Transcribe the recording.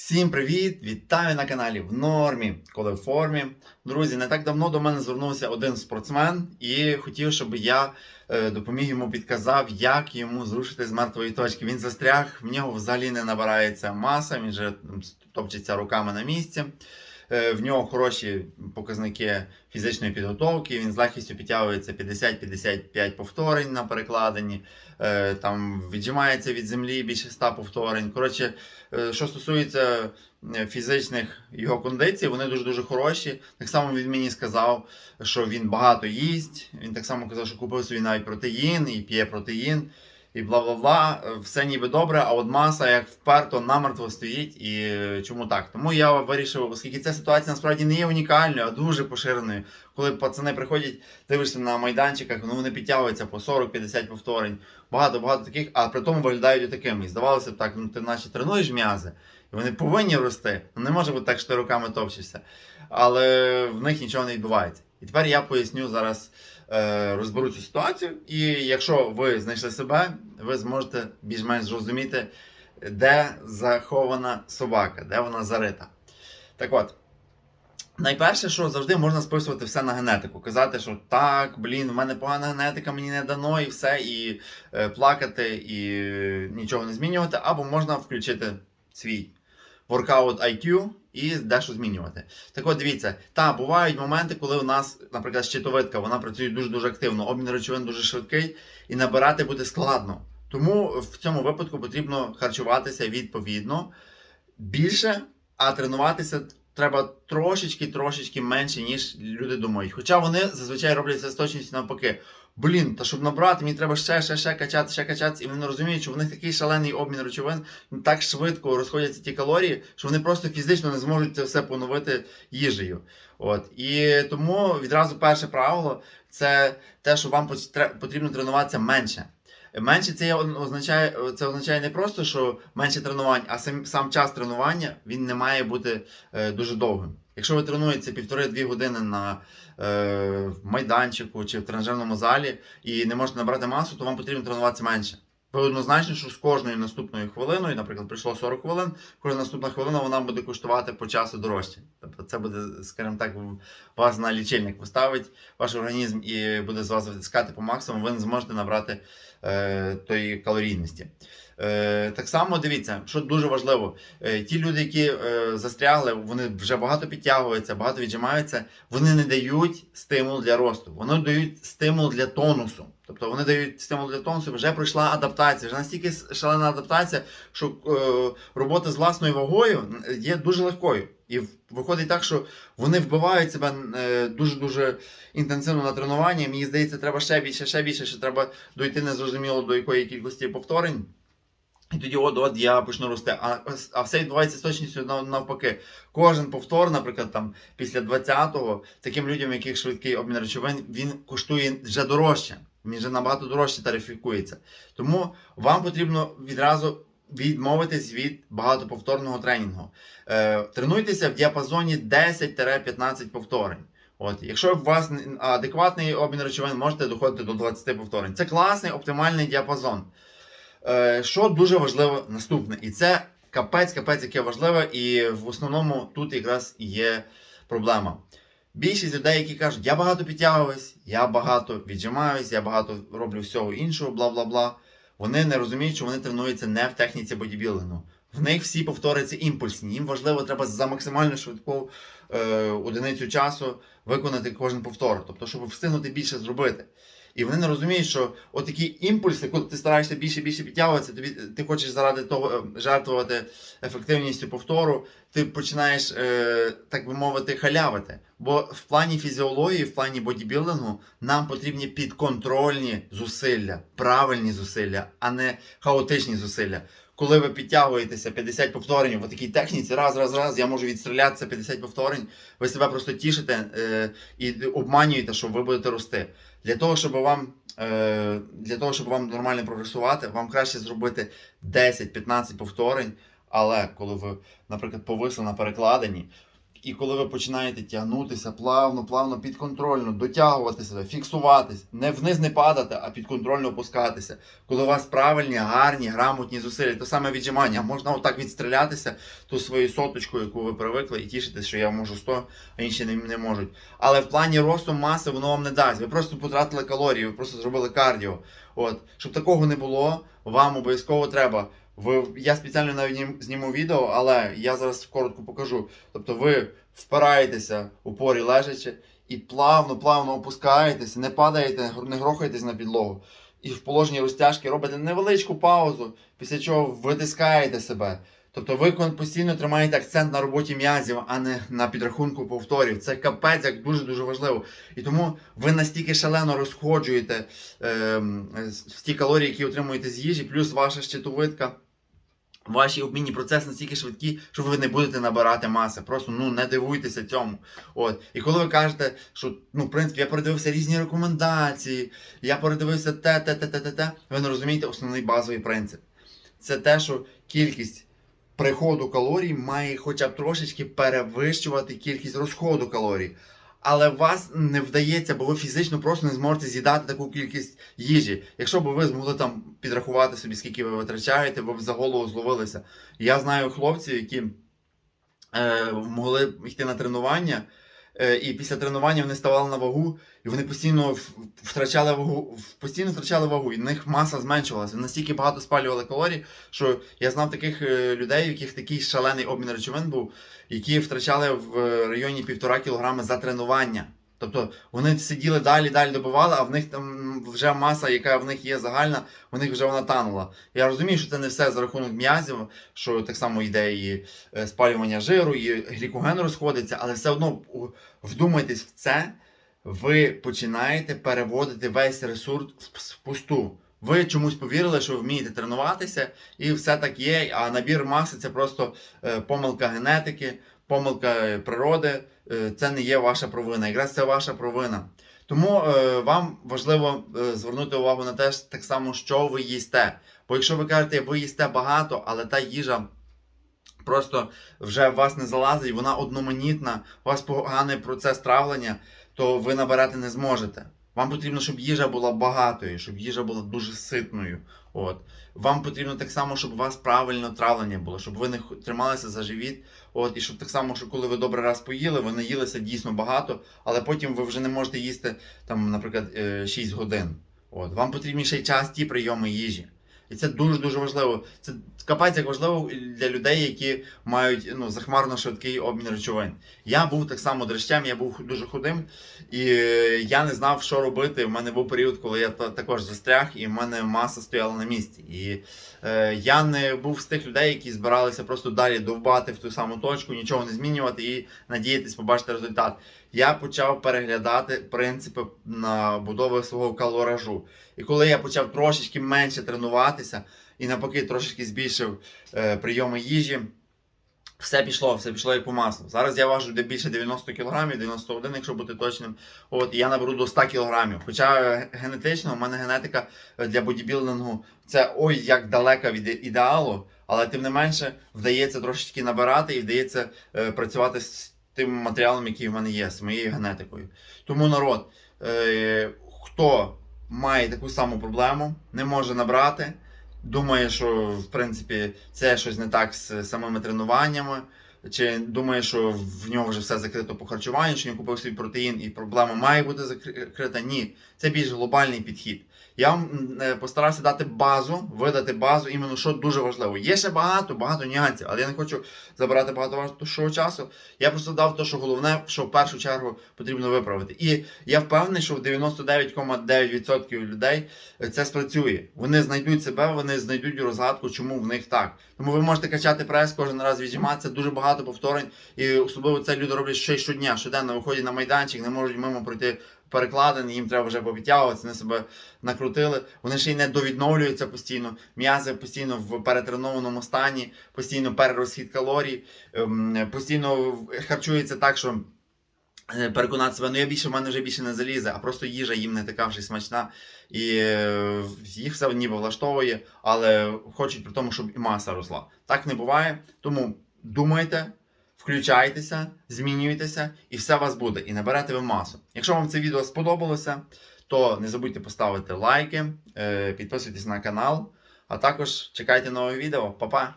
Всім привіт! Вітаю на каналі в нормі, коли в формі. Друзі, не так давно до мене звернувся один спортсмен і хотів, щоб я е, допоміг йому підказав, як йому зрушити з мертвої точки. Він застряг, в нього взагалі не набирається маса, він же топчеться руками на місці. Е, В нього хороші показники фізичної підготовки. Він з легкістю підтягується 50-55 повторень на перекладині. Е, Там віджимається від землі більше 100 повторень. Коротше, е, що стосується фізичних його кондицій, вони дуже дуже хороші. Так само він мені сказав, що він багато їсть. Він так само казав, що купив собі навіть протеїн і п'є протеїн. І бла бла бла, все ніби добре, а от маса як вперто намертво стоїть. І е, чому так? Тому я вирішив, оскільки ця ситуація насправді не є унікальною, а дуже поширеною. Коли пацани приходять, дивишся на майданчиках, ну вони підтягуються по 40-50 повторень, багато-багато таких, а при тому виглядають такими. Здавалося б так, ну ти наче тренуєш м'язи, і вони повинні рости. Ну не може бути так, що ти руками топчешся. Але в них нічого не відбувається. І тепер я поясню зараз, е, розберу цю ситуацію. І якщо ви знайшли себе, ви зможете більш-менш зрозуміти, де захована собака, де вона зарита. Так от. Найперше, що завжди можна списувати все на генетику. Казати, що так, блін, в мене погана генетика, мені не дано, і все, і е, плакати, і е, нічого не змінювати, або можна включити свій воркаут IQ і дещо змінювати. Так от дивіться, та бувають моменти, коли у нас, наприклад, щитовидка, вона працює дуже-дуже активно, обмін речовин дуже швидкий, і набирати буде складно. Тому в цьому випадку потрібно харчуватися відповідно більше, а тренуватися треба трошечки-трошечки менше, ніж люди думають. Хоча вони зазвичай роблять це з точністю навпаки. Блін, та щоб набрати, мені треба ще, ще, ще качати, ще качати. І вони розуміють, що в них такий шалений обмін речовин, так швидко розходяться ті калорії, що вони просто фізично не зможуть це все поновити їжею. От. І тому відразу перше правило це те, що вам потр- потрібно тренуватися менше. Менше це означає, це означає не просто, що менше тренувань, а сам, сам час тренування він не має бути е, дуже довгим. Якщо ви тренуєтеся півтори-дві години на е, майданчику чи в тренажерному залі і не можете набрати масу, то вам потрібно тренуватися менше. Ви однозначно, що з кожною наступною хвилиною, наприклад, прийшло 40 хвилин, кожна наступна хвилина вона буде коштувати по часу дорожче. Тобто це буде, скажімо так, вас на лічильник поставить ваш організм і буде з вас витискати по максимуму, ви не зможете набрати е, тої калорійності. Е, так само дивіться, що дуже важливо, е, ті люди, які е, застрягли, вони вже багато підтягуються, багато віджимаються, вони не дають стимул для росту, вони дають стимул для тонусу. Тобто вони дають стимул для тонусу, вже пройшла адаптація, вже настільки шалена адаптація, що е, робота з власною вагою є дуже легкою. І виходить так, що вони вбивають себе дуже-дуже інтенсивно на тренуванні. Мені здається, треба ще більше, ще більше, що треба дойти незрозуміло до якої кількості повторень. І тоді от, от я почну рости. А, а все відбувається з точністю навпаки. Кожен повтор, наприклад, там після 20-го, таким людям, яких швидкий обмін речовин, він коштує вже дорожче. Він вже набагато дорожче тарифікується. Тому вам потрібно відразу відмовитись від багатоповторного тренінгу. Е, тренуйтеся в діапазоні 10-15 повторень. От, якщо у вас адекватний обмін речовин, можете доходити до 20 повторень. Це класний оптимальний діапазон. Е, що дуже важливо наступне, і це капець, капець, яке важливе, і в основному тут якраз є проблема. Більшість людей, які кажуть, я багато підтягуюсь, я багато віджимаюсь, я багато роблю всього іншого, бла бла бла. Вони не розуміють, що вони тренуються не в техніці бодібілдингу. В них всі повтори імпульсні. Їм важливо, треба за максимально швидку е, одиницю часу виконати кожен повтор, тобто, щоб встигнути більше зробити. І вони не розуміють, що отакі імпульси, коли ти стараєшся більше більше підтягуватися, тобі ти хочеш заради того е, жертвувати ефективністю повтору, ти починаєш, е, так би мовити, халявити. Бо в плані фізіології, в плані бодібілдингу нам потрібні підконтрольні зусилля, правильні зусилля, а не хаотичні зусилля. Коли ви підтягуєтеся 50 повторень в такій техніці, раз, раз, раз, я можу відстрілятися 50 повторень, ви себе просто тішите е, і обманюєте, що ви будете рости. Для того, щоб вам е, для того, щоб вам нормально прогресувати, вам краще зробити 10-15 повторень. Але коли ви, наприклад, повисли на перекладині, І коли ви починаєте тягнутися плавно, плавно, підконтрольно, дотягувати себе, фіксуватись, не вниз не падати, а підконтрольно опускатися. Коли у вас правильні, гарні, грамотні зусилля, то саме віджимання, можна отак відстрілятися ту свою соточку, яку ви привикли, і тішитись, що я можу 100, а інші не, не можуть. Але в плані росту маси воно вам не дасть. Ви просто потратили калорії, ви просто зробили кардіо. От, щоб такого не було, вам обов'язково треба. Ви, я спеціально навіть зніму відео, але я зараз коротко покажу. Тобто ви впираєтеся у порі лежачи і плавно, плавно опускаєтеся, не падаєте, не грохаєтесь на підлогу. І в положенні розтяжки робите невеличку паузу, після чого витискаєте себе. Тобто ви постійно тримаєте акцент на роботі м'язів, а не на підрахунку повторів. Це капець як дуже-дуже важливо. І тому ви настільки шалено розходжуєте з- ті калорії, які отримуєте з їжі, плюс ваша щитовидка. Ваші обмінні процеси настільки швидкі, що ви не будете набирати маси. Просто ну не дивуйтеся цьому. От. І коли ви кажете, що ну, в принципі, я передивився різні рекомендації, я передивився те, те, те, те, те, те, ви не розумієте основний базовий принцип. Це те, що кількість приходу калорій має хоча б трошечки перевищувати кількість розходу калорій. Але вас не вдається, бо ви фізично просто не зможете з'їдати таку кількість їжі. Якщо б ви змогли там підрахувати собі, скільки ви витрачаєте, ви б за голову зловилися. Я знаю хлопців, які е, могли йти на тренування, і після тренування вони ставали на вагу, і вони постійно втрачали вагу, постійно втрачали вагу, і в них маса зменшувалася. Вони настільки багато спалювали калорій, що я знав таких е, людей, у яких такий шалений обмін речовин був, які втрачали в е, районі півтора кілограми за тренування. Тобто вони сиділи далі, далі добивали, а в них там вже маса, яка в них є загальна, в них вже вона танула. Я розумію, що це не все за рахунок м'язів, що так само йде і е, спалювання жиру, і глікоген розходиться, але все одно вдумайтесь в це, ви починаєте переводити весь ресурс в- пусту. Ви чомусь повірили, що вмієте тренуватися, і все так є. А набір маси це просто е, помилка генетики, помилка е, природи. Е, це не є ваша провина. Якраз це ваша провина. Тому е, вам важливо е, звернути увагу на те, так само, що ви їсте. Бо якщо ви кажете, ви їсте багато, але та їжа просто вже в вас не залазить, вона одноманітна, у вас поганий процес травлення, то ви набирати не зможете. Вам потрібно, щоб їжа була багатою, щоб їжа була дуже ситною. От. Вам потрібно так само, щоб у вас правильно травлення було, щоб ви не трималися за живіт. От, і щоб так само, що коли ви добре раз поїли, ви наїлися дійсно багато, але потім ви вже не можете їсти, там, наприклад, е, 6 годин. От. Вам потрібні ще час ті прийоми їжі. І це дуже-дуже важливо. Це капець як важливо для людей, які мають ну, захмарно швидкий обмін речовин. Я був так само дрищем, я був дуже худим, і е, я не знав, що робити. У мене був період, коли я також застряг, і в мене маса стояла на місці. І е, я не був з тих людей, які збиралися просто далі довбати в ту саму точку, нічого не змінювати і надіятись побачити результат. Я почав переглядати принципи набудови свого калоражу. І коли я почав трошечки менше тренуватися і навпаки трошечки збільшив е, прийоми їжі, все пішло, все пішло як по маслу. Зараз я важу де більше 90 кг, 91, якщо бути точним. От і я наберу до 100 кг. Хоча е, генетично, у мене генетика е, для бодібілдингу це ой як далека від ідеалу, але тим не менше вдається трошечки набирати і вдається е, працювати з тим матеріалом, який в мене є, з моєю генетикою. Тому народ, е, хто має таку саму проблему, не може набрати. Думає, що в принципі це щось не так з самими тренуваннями, чи думає, що в нього вже все закрито по харчуванню, що він купив свій протеїн і проблема має бути закрита. Ні, це більш глобальний підхід. Я вам е, постарався дати базу, видати базу, іменно що дуже важливо. Є ще багато, багато нюансів, але я не хочу забирати багато вашого часу. Я просто дав те, що головне, що в першу чергу потрібно виправити. І я впевнений, що в 99,9% людей це спрацює. Вони знайдуть себе, вони знайдуть розгадку, чому в них так. Тому ви можете качати прес, кожен раз віджиматися, дуже багато повторень. І особливо це люди роблять ще й щодня, щоденно виходять на майданчик, не можуть мимо пройти перекладин, їм треба вже попідтягуватися, вони себе накрутили. Вони ще й не довідновлюються постійно. М'язи постійно в перетренованому стані, постійно перерозхід калорій, ем, постійно харчуються так, що. е, Переконати себе, ну я більше в мене вже більше не залізе, а просто їжа їм не така вже смачна, і е, їх все ніби влаштовує, але хочуть при тому, щоб і маса росла. Так не буває. Тому думайте, включайтеся, змінюйтеся, і все у вас буде. І наберете ви масу. Якщо вам це відео сподобалося, то не забудьте поставити лайки, е, підписуйтесь на канал, а також чекайте нове відео. Па-па!